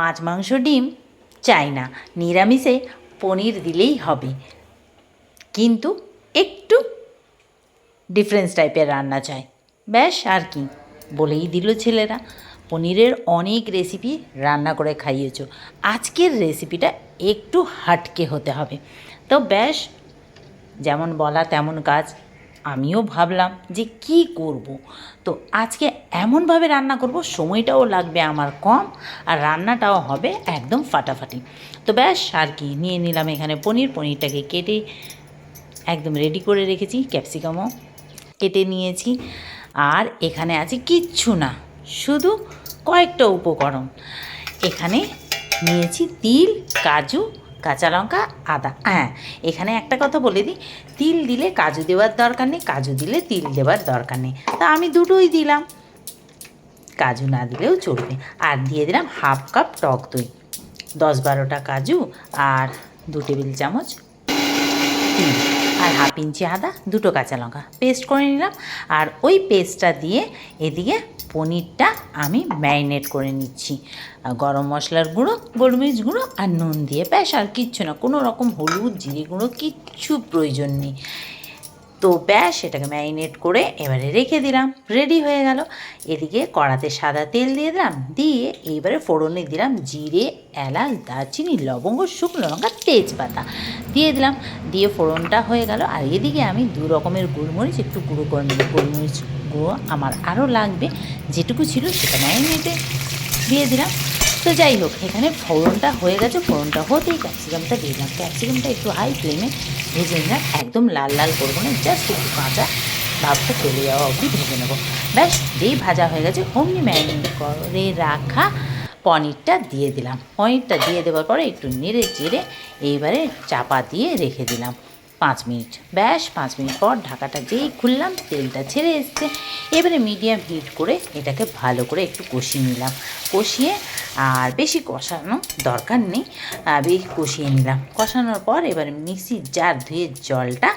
মাছ মাংস ডিম চাই না, নিরামিষে পনির দিলেই হবে। কিন্তু একটু ডিফারেন্স টাইপের রান্না চাই। ব্যাস, আর কি। বলেই দিল ছেলেরা, পনিরের অনেক রেসিপি রান্না করে খাইয়েছ। আজকের রেসিপিটা একটু হাটকে হতে হবে। তো ব্যাস, যেমন বলা তেমন কাজ। আমিও ভাবলাম যে কি করব। তো আজকে এমনভাবে রান্না করব, সময়টাও লাগবে আমার কম আর রান্নাটাও হবে একদম ফাটাফাটি। তো ব্যাস, আর কি, নিয়ে নিলাম এখানে পনির। পনিরটাকে কেটে একদম রেডি করে রেখেছি ক্যাপসিকামও কেটে নিয়েছি। আর এখানে আছে কিচ্ছু না, শুধু কয়েকটা উপকরণ। এখানে নিয়েছি তিল, কাজু কাঁচা লঙ্কা, আদা। হ্যাঁ এখানে একটা কথা বলে দিই, তিল দিলে কাজু দেওয়ার দরকার নেই, কাজু দিলে তিল দেওয়ার দরকার নেই। তা আমি দুটোই দিলাম। কাজু না দিলেও চলবে। আর দিয়ে দিলাম হাফ কাপ টক দই। দশ বারোটা কাজু আর দু টেবিল চামচ আর হাফ ইঞ্চি আদা, দুটো কাঁচা লঙ্কা। পেস্ট করে নিলাম। আর ওই পেস্টটা দিয়ে এদিকে পনিরটা আমি ম্যারিনেট করে নিচ্ছি। গরম মশলার গুঁড়ো, গোলমরিচ গুঁড়ো আর নুন দিয়ে ব্যাস, আর কিচ্ছু না। কোনো রকম হলুদ, জিরে গুঁড়ো, কিচ্ছু প্রয়োজন নেই। তো ব্যাস, এটাকে ম্যারিনেট করে এবারে রেখে দিলাম। রেডি হয়ে গেল। এদিকে কড়াতে সাদা তেল দিয়ে দিলাম। দিয়ে এইবারে ফোড়নে দিলাম জিরে, এলাচ, দারচিনি, লবঙ্গ, শুকনো লঙ্কা, তেজপাতা। দিয়ে দিলাম। দিয়ে ফোড়নটা হয়ে গেল। আর এদিকে আমি দু রকমের গোলমরিচ, একটু গুঁড়ো করে নেব। গোলমরিচ গুঁড়ো আমার আরও লাগবে। যেটুকু ছিল সেটা ম্যারিনেটে দিয়ে দিলাম। তো যাই হোক, এখানে ফোড়নটা হয়ে গেছে, ফোড়নটা হতেই ক্যাপসিকামটা দিয়ে দিলাম। ক্যাপসিকামটা একটু হাই ফ্লেমে ভেজে নিলাম, একদম লাল লাল করব না জাস্ট একটু কাঁচা ভাবটা চলে যাওয়া অবধি ভেজে নেব। ব্যাস, যেই ভাজা হয়ে গেছে, অমনি ম্যারিনেট করে রাখা পনিরটা দিয়ে দিলাম। পনিরটা দিয়ে দেওয়ার পরে একটু নেড়ে চেড়ে এইবারে চাপা দিয়ে রেখে দিলাম। পাঁচ মিনিট। ব্যাস, পাঁচ মিনিট পর ঢাকাটা যেই খুললাম, তেলটা ছেড়ে এসছে। এবারে মিডিয়াম হিট করে এটাকে ভালো করে একটু কষিয়ে নিলাম। কষিয়ে আর বেশি কষানো দরকার নেই। বেশি কষিয়ে নিলাম। কষানোর পর এবারে মিক্সির জার ধুয়ে জলটা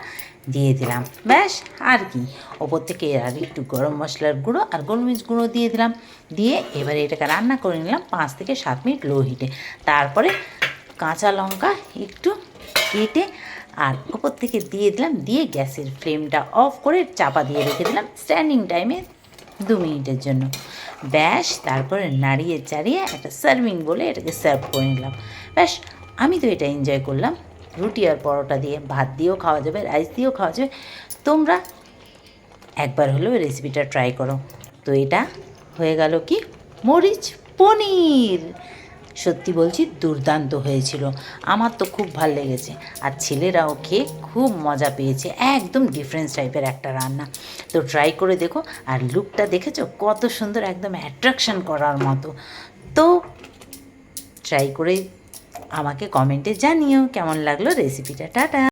দিয়ে দিলাম। ব্যাস, আর কি। ওপর থেকে আর একটু গরম মশলার গুঁড়ো আর গোলমরিচ গুঁড়ো দিয়ে দিলাম। দিয়ে এবারে এটাকে রান্না করে নিলাম পাঁচ থেকে সাত মিনিট লো হিটে। তারপরে কাঁচা লঙ্কা একটু কেটে আর ওপর থেকে দিয়ে দিলাম, দিয়ে গ্যাসের ফ্লেমটা অফ করে চাপা দিয়ে রেখে দিলাম স্ট্যান্ডিং টাইমে দু মিনিটের জন্য। ব্যাস, তারপরে নাড়িয়ে চাড়িয়ে একটা সার্ভিং বলে এটাকে সার্ভ করে নিলাম। ব্যাস, আমি তো এটা এনজয় করলাম। রুটি আর পরোটা দিয়ে ভাত দিয়েও খাওয়া যাবে রাইস দিয়েও খাওয়া যাবে। তোমরা একবার হলেও রেসিপিটা ট্রাই করো। তো এটা হয়ে গেল কি? মরিচ পনির। সত্যি বলছি দুর্দান্ত হয়েছিল। আমার তো খুব ভালো লেগেছে। আর ছেলেরাও খেয়ে খুব মজা পেয়েছে। একদম ডিফারেন্স টাইপের একটা রান্না। তো ট্রাই করে দেখো। আর লুকটা দেখেছ? কত সুন্দর একদম অ্যাট্রাকশন করার মতো। তো ট্রাই করে আমাকে কমেন্টে জানিও কেমন লাগল রেসিপিটা টাটা!